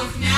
of.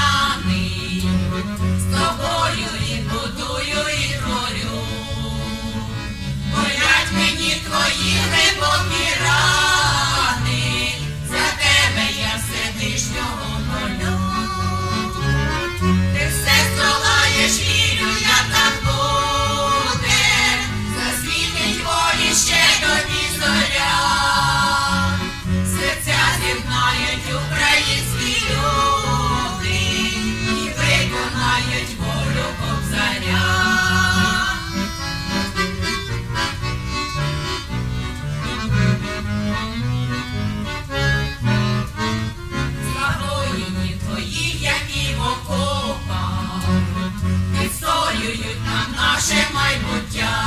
Наше майбуття.